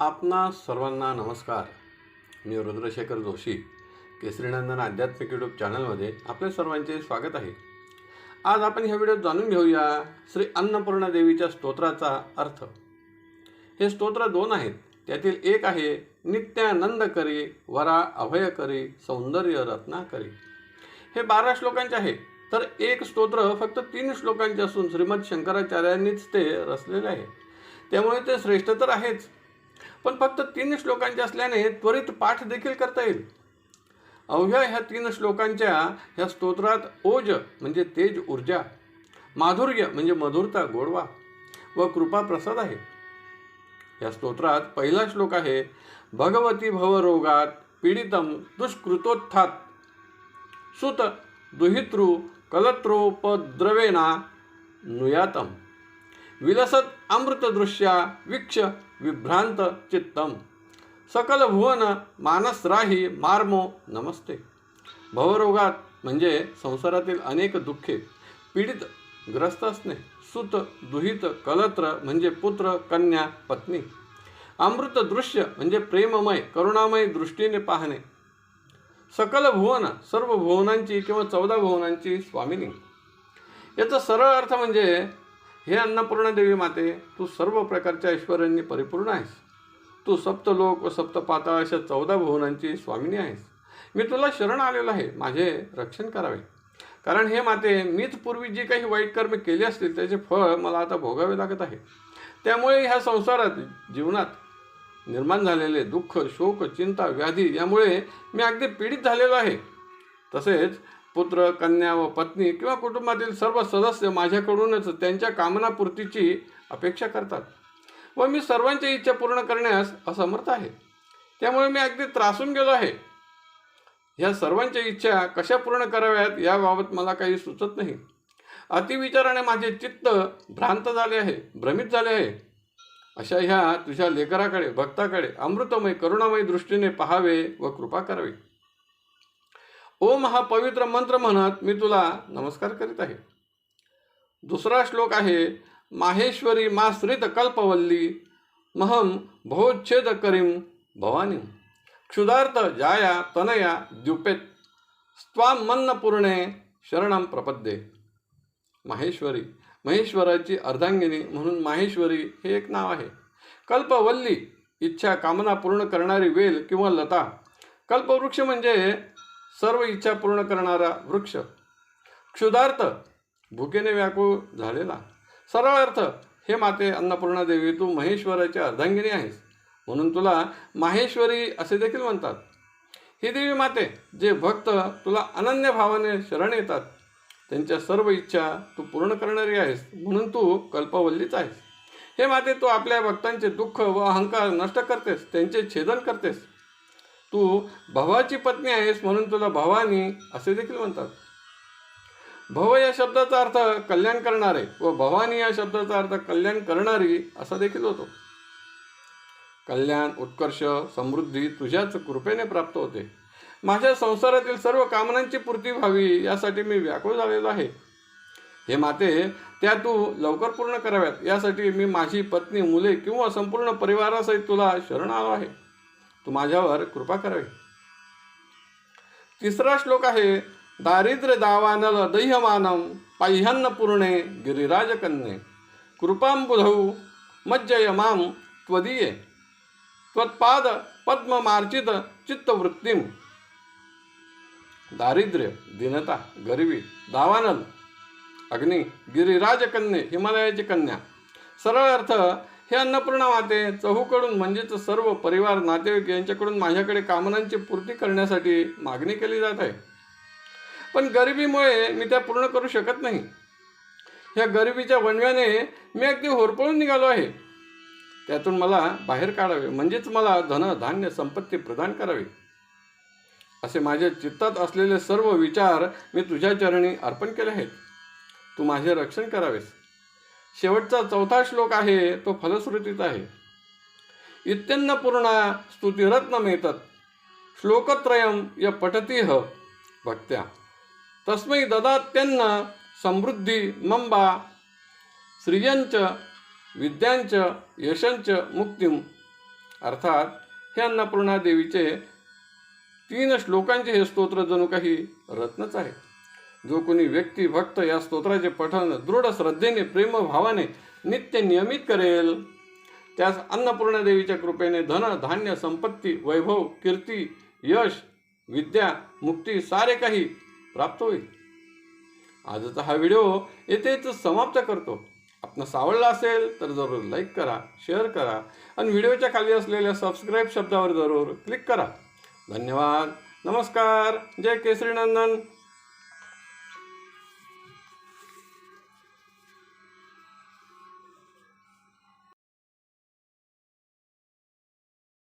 आपणा सर्वांना नमस्कार. मी रुद्रशेखर जोशी केसरीनंदन आध्यात्मिक यूट्यूब चॅनलमध्ये आपल्या सर्वांचे स्वागत आहे. आज आपण ह्या व्हिडिओत जाणून घेऊया श्री अन्नपूर्णा देवीच्या स्तोत्राचा अर्थ. हे स्तोत्र दोन आहेत. त्यातील एक आहे नित्यानंद करी वरा अभय करी सौंदर्य रत्ना करी. हे बारा श्लोकांचे आहे तर एक स्तोत्र फक्त तीन श्लोकांचे असून श्रीमद शंकराचार्यांनीच ते रचलेले आहे. त्यामुळे ते श्रेष्ठ तर आहेच. पण फक्त तीन श्लोकांचे असल्याने त्वरित पाठ देखील करता येईल. अवघ्या ह्या तीन श्लोकांच्या ह्या स्तोत्रात ओज म्हणजे तेज ऊर्जा माधुर्य म्हणजे मधुरता गोडवा व कृपा प्रसाद आहे. या स्तोत्रात पहिला श्लोक आहे भगवती भवरोगात पीडितम दुष्कृतोत्थात सुत दुहितृ कलत्रोपद्रवेना नुयातम. विलसत अमृतदृश्या वीक्ष विभ्रांत चित्तम। सकल भुवन मानसराही मार्मो नमस्ते। भवरोगात म्हणजे संसारातील अनेक दुःखे पीडित ग्रस्त असणे सुत दुहित कलत्र म्हणजे पुत्र कन्या पत्नी। अमृत दृश्य म्हणजे प्रेममय करुणामय दृष्टीने पाहणे। सकल भुवन सर्व भुवनांची किंवा चौदा भुवनांची स्वामिनी। याचा सरळ अर्थ म्हणजे हे अन्नपूर्णा देवी माते तू सर्व प्रकारच्या ऐश्वर्यांनी परिपूर्ण आहेस. तू सप्तलोक व सप्तपाताळ अशा चौदा भुवनांची स्वामिनी आहेस. मी तुला शरण आलेलो आहे. माझे रक्षण करावे. कारण हे माते मीच पूर्वी जी काही वाईट कर्म केली असतील त्याचे फळ मला आता भोगावे लागत आहे. त्यामुळे ह्या संसारात जीवनात निर्माण झालेले दुःख शोक चिंता व्याधी यामुळे मी अगदी पीडित झालेलो आहे. तसेच पुत्र कन्या व पत्नी किंवा कुटुंबातील सर्व सदस्य माझ्याकडूनच त्यांच्या कामनापूर्तीची अपेक्षा करतात व मी सर्वांच्या इच्छा पूर्ण करण्यास असमर्थ आहे. त्यामुळे मी अगदी त्रासून गेलो आहे. ह्या सर्वांच्या इच्छा कशा पूर्ण कराव्यात याबाबत मला काही सुचत नाही. अतिविचाराने माझे चित्त भ्रांत झाले आहे भ्रमित झाले आहे. अशा ह्या तुझ्या लेकराकडे भक्ताकडे अमृतमय करुणामय दृष्टीने पाहावे व कृपा करावी. ओम हा पवित्र मंत्र म्हणत मी तुला नमस्कार करीत आहे. दुसरा श्लोक आहे माहेश्वरी मा श्रित कल्पवल्ली महम भवच्छेद करीम भवानी. क्षुधार्थ जाया तनया द्युपेत स्वाम मन्न पूर्णे शरणम प्रपद्ये. माहेश्वरी महेश्वराची अर्धांगिनी म्हणून माहेश्वरी हे एक नाव आहे. कल्पवल्ली इच्छा कामना पूर्ण करणारी वेल किंवा लता. कल्पवृक्ष म्हणजे सर्व इच्छा पूर्ण करणारा वृक्ष. क्षुधार्थ भुकेने व्याकुळ झालेला. सरळ अर्थ हे माते अन्नपूर्णा देवी तू महेश्वराची अर्धांगिनी आहेस. म्हणून तुला माहेश्वरी असे देखील म्हणतात. ही देवी माते जे भक्त तुला अनन्य भावाने शरण येतात. त्यांच्या सर्व इच्छा तू पूर्ण करणारी आहेस. म्हणून तू कल्पवल्लीच आहेस. हे माते तू आपल्या भक्तांचे दुःख व अहंकार नष्ट करतेस. त्यांचे छेदन करतेस. तू भवाची पत्नी आहेस म्हणून तुला भवानी असे देखील म्हणतात. भव या शब्दाचा अर्थ कल्याण करणारे व भवानी या शब्दाचा अर्थ कल्याण करणारी असा देखील होतो. कल्याण उत्कर्ष समृद्धी तुझ्याच कृपेने प्राप्त होते. माझ्या संसारातील सर्व कामनांची पूर्ती व्हावी यासाठी मी व्याकुळ झालेलो आहे. हे माते त्या तू लवकर पूर्ण कराव्यात. यासाठी मी माझी पत्नी मुले किंवा संपूर्ण परिवारासहित तुला शरण आलो आहे. तू माझ्यावर कृपा करावी. तिसरा श्लोक आहे दारिद्र्य दावानल दह्यमानम पाह्यान्न पूर्णे गिरिराज कन्ये. कृपांबुधौ मज्जय माम त्वदीये. त्वत्पाद पद्म मार्चित चित्तवृत्तीम. दारिद्र्य दीनता गरिबी दावानल अग्नी गिरिराज कन्ये हिमालयाची कन्या. सरळ अर्थ हे अन्नपूर्णा माते चहूकडून म्हणजेच सर्व परिवार नातेवाईक यांच्याकडून माझ्याकडे कामनांची पूर्ती करण्यासाठी मागणी केली जात आहे. पण गरिबीमुळे मी त्या पूर्ण करू शकत नाही. ह्या गरिबीच्या वणव्याने मी अगदी होरपळून निघालो आहे. त्यातून मला बाहेर काढावे म्हणजेच मला धन धान्य संपत्ती प्रदान करावी. असे माझ्या चित्तात असलेले सर्व विचार मी तुझ्या चरणी अर्पण केले आहेत. तू माझे रक्षण करावेस. शेवटचा चौथा श्लोक आहे तो फलश्रुतीचा आहे. इत्यन्नपूर्णा स्तुतिरत्न मिळतात श्लोकत्रयम य ह भक्त्या। तस्मै ददात्यन्न समृद्धी मंबा स्त्रियांच विद्यांच यशंच मुक्तिम। अर्थात हे अन्नपूर्णा देवीचे तीन श्लोकांचे हे स्तोत्र जणू काही रत्नच आहे. जो कोणी व्यक्ती भक्त या स्तोत्राचे पठण दृढ श्रद्धेने प्रेमभावाने नित्य नियमित करेल त्यास अन्नपूर्णा देवीच्या कृपेने धन धान्य संपत्ती वैभव कीर्ती यश विद्या मुक्ती सारे काही प्राप्त होईल. आजचा हा व्हिडिओ येथेच समाप्त करतो. आपण सावळला असेल तर जरूर लाईक करा शेअर करा आणि व्हिडिओच्या खाली असलेल्या सबस्क्राईब शब्दावर जरूर क्लिक करा. धन्यवाद. नमस्कार. जय केसरी नंदन.